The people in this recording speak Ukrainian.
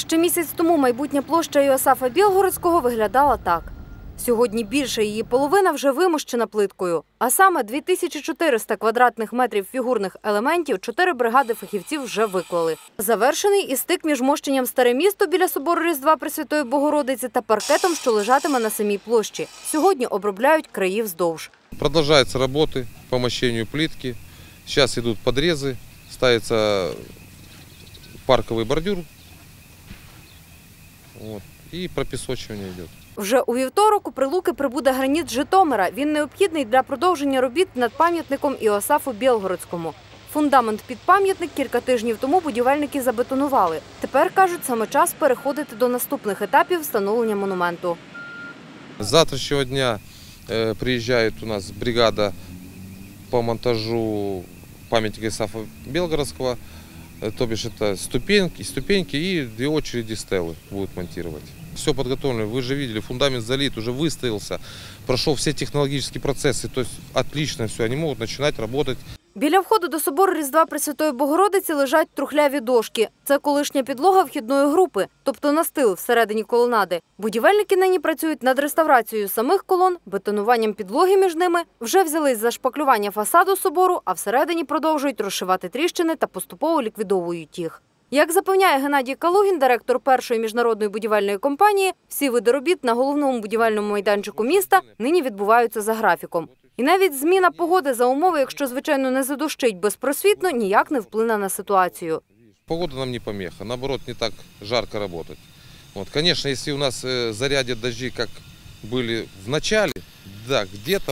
Ще місяць тому майбутня площа Іосафа Білгородського виглядала так. Сьогодні більше її половина вже вимощена плиткою. А саме 2400 квадратних метрів фігурних елементів чотири бригади фахівців вже виклали. Завершений і стик між мощенням Старе місто біля собору Різдва Пресвятої Богородиці та паркетом, що лежатиме на самій площі. Сьогодні обробляють краї вздовж. Продолжаются работы по мощению плитки. Сейчас идут подрезы, ставится парковый бордюр. Вот, и пропесочивание идет. Вже у вівторок у Прилуки прибуде граніт Житомира. Він необхідний для продовження робіт над пам'ятником Іосафу Білгородському. Фундамент під пам'ятник кілька тижнів тому будівельники забетонували. Тепер кажуть, саме час переходити до наступних етапів встановлення монументу. С завтрашнего дня э, приезжает у нас бригада по монтажу памятника Исафа Белгородского. Э, То бишь это ступеньки, ступеньки и две очереди стелы будут монтировать. Все подготовлено, вы же видели, фундамент залит, уже выстоялся, прошел все технологические процессы, то есть отлично все, они могут начинать работать. Біля входу до собору Різдва Пресвятої Богородиці лежать трухляві дошки. Це колишня підлога вхідної групи, тобто настил всередині колонади. Будівельники нині працюють над реставрацією самих колон, бетонуванням підлоги між ними, вже взялись за шпаклювання фасаду собору, а всередині продовжують розшивати тріщини та поступово ліквідовують їх. Як запевняє Геннадій Калугін, директор першої міжнародної будівельної компанії, всі види робіт на головному будівельному майданчику міста нині відбуваються за графіком. І навіть зміна погоди за умови, якщо звичайно не задощить безпросвітно, ніяк не вплине на ситуацію. Погода нам не помеха, наоборот, не так жарко працювати. Конечно, если у нас э, зарядят дожди, как были в начале, да, где-то